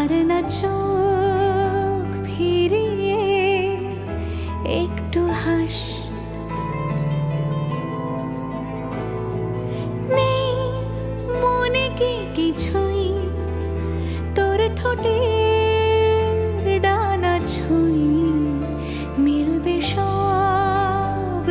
আর না চোখ ফিরিয়ে একটু হাস। নেই মনে কি কিছুই? তোর ঠোঁটের ডানা ছুঁই। মিলবে সব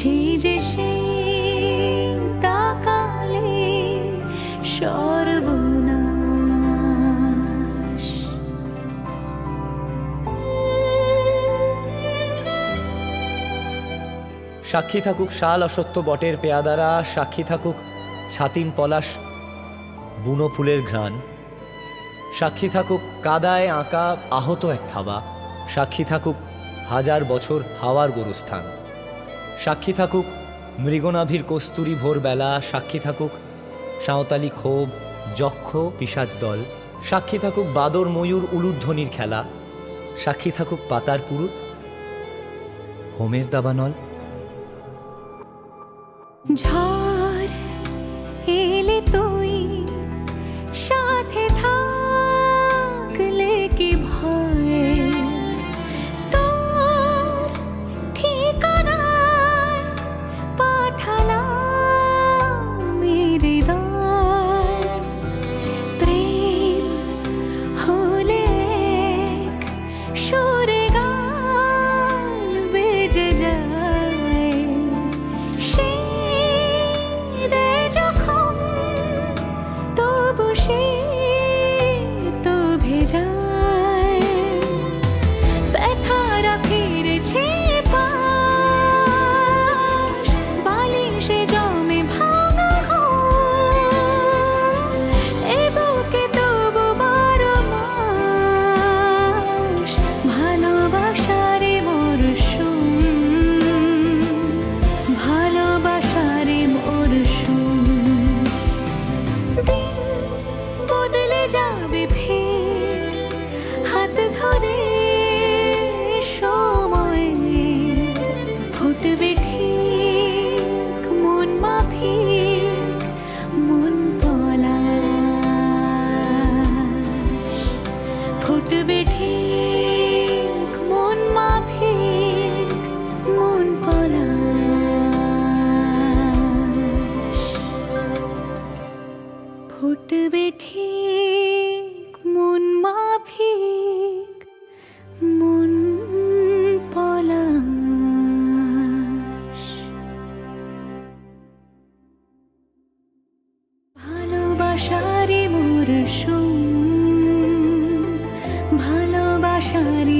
সাক্ষী থাকুক শাল অসত্য বটের পেয়াদারা, সাক্ষী থাকুক ছাতিম পলাশ, বুনো ফুলের ঘ্রাণ। সাক্ষী থাকুক কাদায় আঁকা আহত এক থাবা, সাক্ষী থাকুক হাজার বছর হাওয়ার গোরস্থান। সাক্ষী থাকুক, মৃগনাভির কস্তুরী ভোরবেলা সাক্ষী থাকুক, সাঁওতালি ক্ষোভ, যক্ষ পিসাজ দল, সাক্ষী থাকুক বাদর ময়ূর উলুধ্বনির খেলা, সাক্ষী থাকুক পাতার পুরুত, হোমের দাবানল। ঝড় ফুটবে ঠিক মন মাফিক মন পলাশ। ভালোবাসারি মরশুম ভালোবাসারি মরশুম